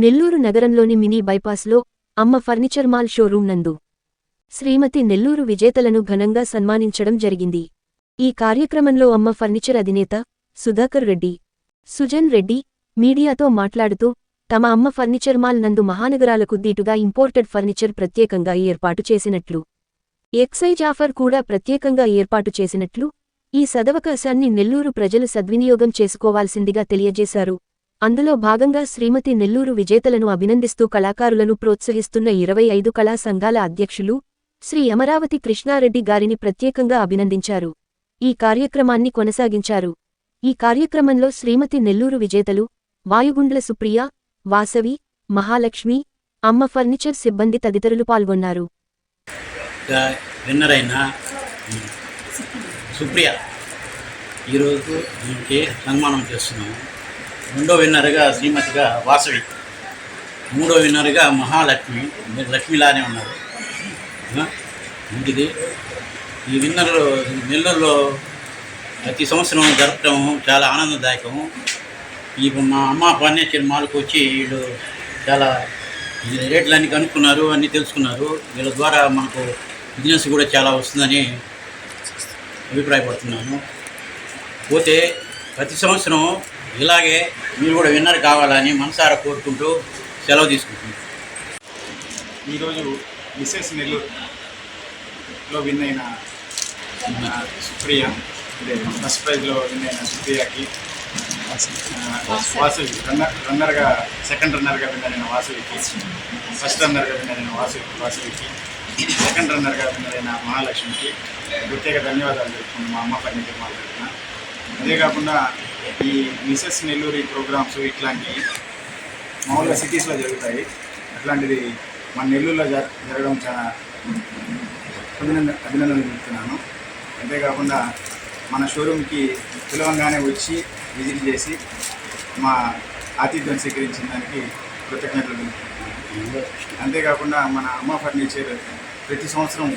నెల్లూరు నగరంలోని మినీ బైపాస్లో అమ్మ furniture mall showroom నందు. శ్రీమతి నెల్లూరు విజేతలను ఘనంగా సన్మానించడం జరిగింది. ఈ కార్యక్రమంలో అమ్మ ఫర్నిచర్ అధినేత సుధాకర్ రెడ్డి సుజన్ రెడ్డి మీడియాతో మాట్లాడుతూ తమ అమ్మ ఫర్నిచర్ మాల్ నందు మహానగరాలకు దీటుగా ఇంపోర్టెడ్ ఫర్నిచర్ ప్రత్యేకంగా ఏర్పాటు చేసినట్లు ఎక్సైజ్ ఆఫర్ కూడా ప్రత్యేకంగా ఏర్పాటు చేసినట్లు ఈ సదవకాశాన్ని నెల్లూరు ప్రజలు సద్వినియోగం చేసుకోవాల్సిందిగా తెలియజేశారు. అందులో భాగంగా శ్రీమతి నెల్లూరు విజేతలను అభినందిస్తూ కళాకారులను ప్రోత్సహిస్తున్న ఇరవై ఐదు కళా సంఘాల అధ్యక్షులు శ్రీ అమరావతి కృష్ణారెడ్డి గారిని ప్రత్యేకంగా అభినందించారు. ఈ కార్యక్రమాన్ని కొనసాగించారు. ఈ కార్యక్రమంలో శ్రీమతి నెల్లూరు విజేతలు వాయుగుండ్ల సుప్రియ వాసవి మహాలక్ష్మి అమ్మ ఫర్నిచర్ సిబ్బంది తదితరులు పాల్గొన్నారు. విన్నర్ అయిన సుప్రియ ఈరోజు సన్మానం చేస్తున్నాము. రెండో విన్నర్గా శ్రీమతిగా వాసవి. మూడో విన్నర్గా మహాలక్ష్మి. మీరు లక్ష్మిలానే ఉన్నారు. ఇంటిది ఈ విన్నర్లు నెల్లూరులో ప్రతి సంవత్సరం జరపడం చాలా ఆనందదాయకము. ఈ మా అమ్మ ఫర్నిచర్ మాల్కి వచ్చి వీళ్ళు చాలా రేట్లు రేట్లన్నీ కనుక్కున్నారు అన్నీ తెలుసుకున్నారు. వీళ్ళ ద్వారా మనకు బిజినెస్ కూడా చాలా వస్తుందని అభిప్రాయపడుతున్నాను. పోతే ప్రతి సంవత్సరం ఇలాగే మీరు కూడా విన్నర్ కావాలని మనసారా కోరుకుంటూ సెలవు తీసుకుంటున్నాను ఈరోజు మిస్సెస్ నెల్లూరులో విన్ అయిన సుప్రియ అంటే ఫస్ట్ ప్రైజ్లో విన్ అయిన సుప్రియకి వాసువి రన్నర్ రన్నర్గా సెకండ్ రన్నర్గా విన్ అయిన ఫస్ట్ రన్నర్గా విన్ అయిన వాసువికి సెకండ్ రన్నర్గా విన్ అయిన మహాలక్ష్మికి ప్రత్యేక ధన్యవాదాలు తెలుపుకున్నాను మా అమ్మ ఫర్నిచర్ మా అదే కాకుండా ఈ మిసెస్ నెల్లూరి ప్రోగ్రామ్స్ ఇట్లాంటివి మామూలుగా సిటీస్లో జరుగుతాయి. అట్లాంటిది మన నెల్లూరులో జరగడం చాలా అభినందన అభినందనలు చెప్తున్నాను. అంతేకాకుండా మన షోరూమ్కి సులభంగానే వచ్చి విజిట్ చేసి మా ఆతిథ్యం స్వీకరించిన దానికి కృతజ్ఞతలు అంతేకాకుండా మన అమ్మ ఫర్నిచర్ ప్రతి సంవత్సరం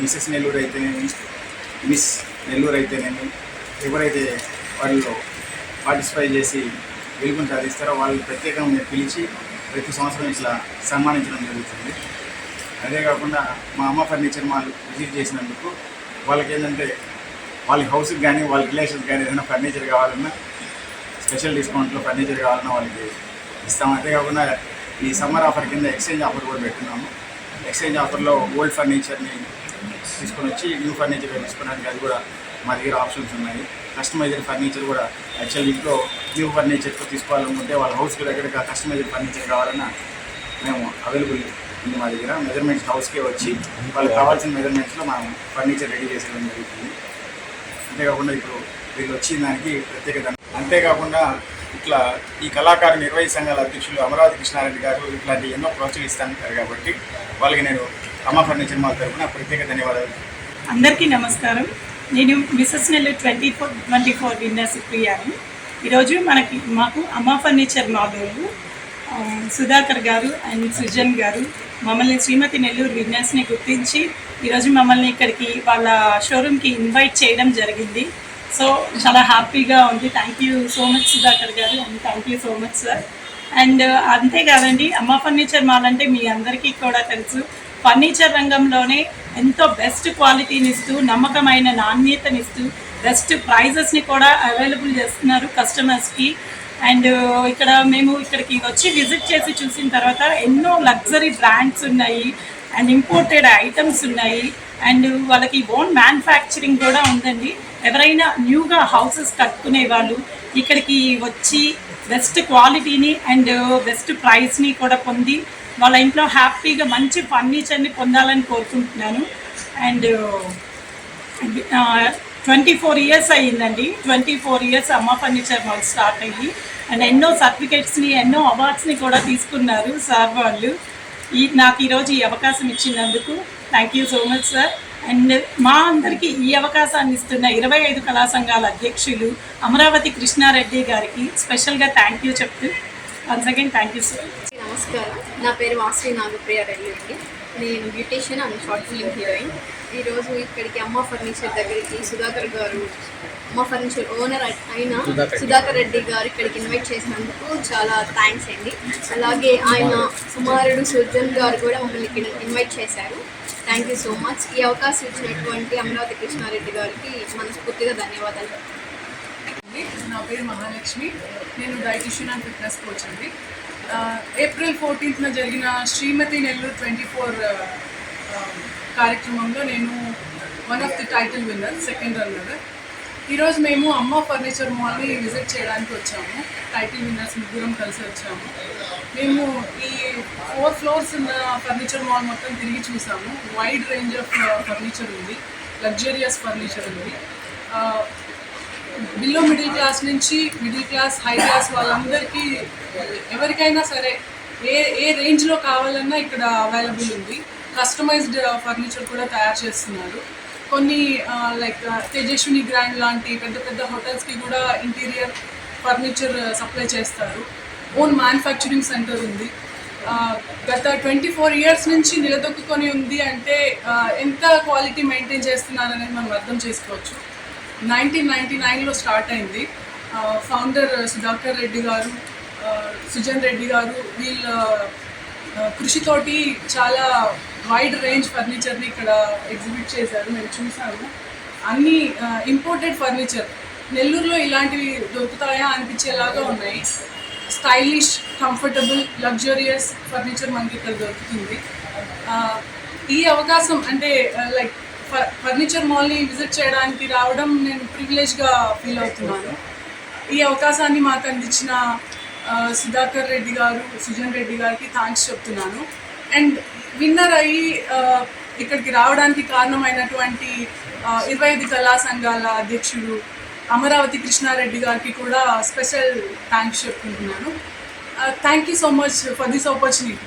మిస్సెస్ నెల్లూరు అయితేనేమి మిస్ నెల్లూరు అయితేనేమి ఎవరైతే వాళ్ళు పార్టిసిపై చేసి గెలుపుని సాధిస్తారో వాళ్ళని ప్రత్యేకంగా పిలిచి ప్రతి సంవత్సరం ఇట్లా సన్మానించడం జరుగుతుంది. అదే కాకుండా మా అమ్మ ఫర్నిచర్ మాల్ విజిట్ చేసినందుకు వాళ్ళకి ఏంటంటే వాళ్ళ హౌస్కి కానీ వాళ్ళ రిలేషన్స్ కానీ ఏదైనా ఫర్నిచర్ కావాలన్నా స్పెషల్ డిస్కౌంట్లో ఫర్నిచర్ కావాలన్నా వాళ్ళకి ఇస్తాం. అంతేకాకుండా ఈ సమ్మర్ ఆఫర్ కింద ఎక్స్చేంజ్ ఆఫర్ కూడా పెట్టున్నాము. ఎక్స్చేంజ్ ఆఫర్లో ఓల్డ్ ఫర్నిచర్ని తీసుకొని వచ్చి న్యూ ఫర్నిచర్ తీసుకోవడానికి అది కూడా మా దగ్గర ఆప్షన్స్ ఉన్నాయి. కస్టమైజ్డ్ ఫర్నిచర్ కూడా యాక్చువల్ ఇంట్లో న్యూ ఫర్నిచర్తో తీసుకోవాలనుకుంటే వాళ్ళ హౌస్కి దగ్గర కస్టమైజ్డ్ ఫర్నిచర్ కావాలన్నా మేము అవైలబుల్ ఉంది మా దగ్గర. మెజర్మెంట్స్ హౌస్కే వచ్చి వాళ్ళకి కావాల్సిన మెజర్మెంట్స్లో మనం ఫర్నిచర్ రెడీ చేసేయడం జరుగుతుంది. అంతేకాకుండా ఇప్పుడు వీళ్ళు వచ్చిన దానికి ప్రత్యేక అంతేకాకుండా ఇట్లా ఈ కళాకారు నిర్వహి సంఘాల అధ్యక్షులు అమరావతి కృష్ణారెడ్డి గారు ఇట్లాంటి ఎన్నో ప్రోత్సహిస్తాను కాబట్టి వాళ్ళకి నేను అమ్మ ఫర్నిచర్ మాల్ తరఫున ప్రత్యేక ధన్యవాదాలు. అందరికీ నమస్కారం. నేను Mrs Nellore twenty four twenty four winner సుప్రియాని ఈరోజు మనకి మాకు అమ్మ ఫర్నిచర్ మాధవులు సుధాకర్ గారు అండ్ సుజన్ గారు. మమ్మల్ని శ్రీమతి నెల్లూరు విన్నర్స్ని గుర్తించి ఈరోజు మమ్మల్ని ఇక్కడికి వాళ్ళ షోరూమ్కి ఇన్వైట్ చేయడం జరిగింది. సో చాలా హ్యాపీగా ఉంది. Thank you so much Sudhakar garu and thank you so much sir and అంతేకాదండి అమ్మ ఫర్నిచర్ మాల్ అంటే మీ అందరికీ కూడా తెలుసు. ఫర్నిచర్ రంగంలోనే ఎంతో బెస్ట్ క్వాలిటీని ఇస్తూ నమ్మకమైన నాణ్యతనిస్తూ బెస్ట్ ప్రైజెస్ని కూడా అవైలబుల్ చేస్తున్నారు కస్టమర్స్కి. అండ్ ఇక్కడ మేము ఇక్కడికి వచ్చి విజిట్ చేసి చూసిన తర్వాత ఎన్నో లగ్జరీ బ్రాండ్స్ ఉన్నాయి అండ్ ఇంపోర్టెడ్ ఐటమ్స్ ఉన్నాయి అండ్ వాళ్ళకి ఓన్ మ్యానుఫ్యాక్చరింగ్ కూడా ఉందండి. ఎవరైనా న్యూగా హౌసెస్ కట్టుకునే వాళ్ళు ఇక్కడికి వచ్చి బెస్ట్ క్వాలిటీని అండ్ బెస్ట్ ప్రైస్ని కూడా పొంది వాళ్ళ ఇంట్లో హ్యాపీగా మంచి ఫర్నిచర్ని పొందాలని కోరుకుంటున్నాను. అండ్ ట్వంటీ ఫోర్ ఇయర్స్ అయ్యిందండి. Twenty four years Amma furniture మాకు స్టార్ట్ అయ్యి అండ్ ఎన్నో సర్టిఫికేట్స్ని ఎన్నో అవార్డ్స్ని కూడా తీసుకున్నారు సార్ వాళ్ళు. ఈ నాకు ఈరోజు ఈ అవకాశం ఇచ్చినందుకు thank you so much sir. And మా అందరికీ ఈ అవకాశాన్ని ఇస్తున్న ఇరవై ఐదు కళా సంఘాల అధ్యక్షులు అమరావతి కృష్ణారెడ్డి గారికి స్పెషల్గా థ్యాంక్ యూ చెప్తూ once again thank you sir. నమస్కారం. నా పేరు వాసవి నాగప్రియ రెడ్డి అండి. నేను beautician and short film heroine. ఈరోజు ఇక్కడికి అమ్మ ఫర్నిచర్ దగ్గరికి సుధాకర్ గారు అమ్మ ఫర్నిచర్ ఓనర్ అయిన సుధాకర్. రెడ్డి. గారు ఇక్కడికి ఇన్వైట్ చేసినందుకు చాలా థ్యాంక్స్ అండి. అలాగే ఆయన కుమారుడు సుర్జన్ గారు కూడా మమ్మల్ని ఇక్కడ ఇన్వైట్ చేశారు. Thank you so much. ఈ అవకాశం ఇచ్చినటువంటి అమరావతి కృష్ణారెడ్డి గారికి మనస్ఫూర్తిగా ధన్యవాదాలు. నా పేరు మహాలక్ష్మి. నేను డైటిషియన్ అండ్ ఫిట్నెస్ కోచ్ అండి. ఏప్రిల్ ఫోర్టీన్త్న జరిగిన శ్రీమతి నెల్లూరు ట్వంటీ ఫోర్ కార్యక్రమంలో నేను one of the title winner second runner ఈరోజు మేము అమ్మ ఫర్నిచర్ మాల్ని విజిట్ చేయడానికి వచ్చాము. టైటిల్ విన్నర్స్ ముగ్గురం కలిసి వచ్చాము. మేము ఈ ఫోర్ ఫ్లోర్స్ ఉన్న ఫర్నిచర్ మాల్ మొత్తం తిరిగి చూసాము. వైడ్ రేంజ్ ఆఫ్ ఫర్నిచర్ ఉంది. లగ్జరియస్ ఫర్నిచర్ ఉంది. బిలో మిడిల్ క్లాస్ నుంచి మిడిల్ క్లాస్ హై క్లాస్ వాళ్ళందరికీ ఎవరికైనా సరే ఏ ఏ రేంజ్లో కావాలన్నా ఇక్కడ అవైలబుల్ ఉంది. కస్టమైజ్డ్ ఫర్నిచర్ కూడా తయారు చేస్తున్నారు. కొన్ని లైక్ తేజస్విని గ్రాండ్ లాంటి పెద్ద పెద్ద హోటల్స్కి కూడా ఇంటీరియర్ ఫర్నిచర్ సప్లై చేస్తారు. ఓన్ మ్యానుఫ్యాక్చరింగ్ సెంటర్ ఉంది. గత ట్వంటీ ఫోర్ ఇయర్స్ నుంచి నిలదొక్కుకొని ఉంది అంటే ఎంత క్వాలిటీ మెయింటైన్ చేస్తున్నారనేది మనం అర్థం చేసుకోవచ్చు. నైన్టీన్ నైన్టీ నైన్లో స్టార్ట్ అయింది. ఫౌండర్ సుధాకర్ రెడ్డి గారు సుజన్ రెడ్డి గారు వీళ్ళ కృషితోటి చాలా వైడ్ రేంజ్ ఫర్నిచర్ని ఇక్కడ ఎగ్జిబిట్ చేశారు. మేము చూసాము. అన్ని ఇంపోర్టెడ్ ఫర్నిచర్ నెల్లూరులో ఇలాంటివి దొరుకుతాయా అనిపించేలాగా ఉన్నాయి. స్టైలిష్ కంఫర్టబుల్ లగ్జరియస్ ఫర్నిచర్ మనకి ఇక్కడ దొరుకుతుంది. ఈ అవకాశం అంటే లైక్ ఫర్నిచర్ మాల్ని విజిట్ చేయడానికి రావడం నేను ప్రివిలేజ్గా ఫీల్ అవుతున్నాను. ఈ అవకాశాన్ని మాకు అందించిన సుధాకర్ రెడ్డి గారు సుజన్ రెడ్డి గారికి థ్యాంక్స్ చెప్తున్నాను. అండ్ విన్నర్ అయ్యి ఇక్కడికి రావడానికి కారణమైనటువంటి ఇరవై ఐదు కళా సంఘాల అధ్యక్షుడు అమరావతి కృష్ణారెడ్డి గారికి కూడా స్పెషల్ థ్యాంక్స్ చెప్పుకుంటున్నాను. Thank you so much for this opportunity